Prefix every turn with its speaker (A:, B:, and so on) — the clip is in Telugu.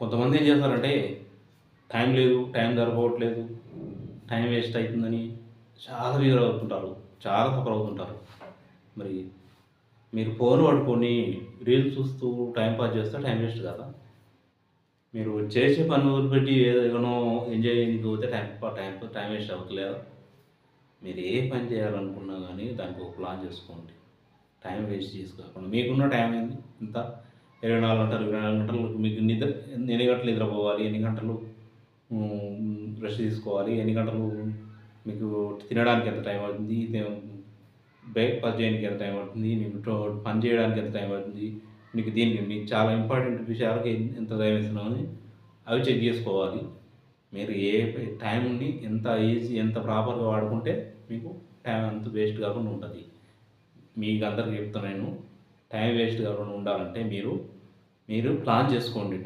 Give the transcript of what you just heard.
A: కొంతమంది ఏం చేస్తారంటే టైం లేదు టైం సరిపోవట్లేదు టైం వేస్ట్ అవుతుందని చాలా ఫీల్ అవుతుంటారు చాలా సఫర్ అవుతుంటారు. మరి మీరు ఫోన్ పట్టుకొని రీల్స్ చూస్తూ టైం పాస్ చేస్తే టైం వేస్ట్ కదా? మీరు చేసే పని వదిలిపెట్టి ఏదైనా ఎంజాయ్ చేయడానికి పోతే టైం టైం టైం వేస్ట్ అవ్వట్లేదు? మీరు ఏ పని చేయాలనుకున్నా కానీ దానికి ఒక ప్లాన్ చేసుకోండి. టైం వేస్ట్ చేసుకోకుండా మీకున్న టైం ఏంది? ఇంత ఇరవై నాలుగు గంటలు ఇరవై నాలుగు గంటలు మీకు నిద్ర ఎన్ని గంటలు నిద్రపోవాలి? ఎన్ని గంటలు రెస్ట్ తీసుకోవాలి? ఎన్ని గంటలు మీకు తినడానికి ఎంత టైం అవుతుంది బ్రేక్ఫాస్ట్ చేయడానికి ఎంత టైం అవుతుంది మీకు పని చేయడానికి ఎంత టైం అవుతుంది మీకు దీనికి మీకు చాలా ఇంపార్టెంట్ విషయాలకి ఎంత టైం ఇస్తున్నామని అవి చెక్ చేసుకోవాలి. మీరు ఏ టైంని ఎంత ఈజీ ఎంత ప్రాపర్గా వాడుకుంటే మీకు టైం అంత వేస్ట్ కాకుండా ఉంటుంది. మీకు అందరికి చెప్తున్నాను టైం వేస్ట్ కాకుండా ఉండాలంటే మీరు మీరు ప్లాన్ చేసుకోండి.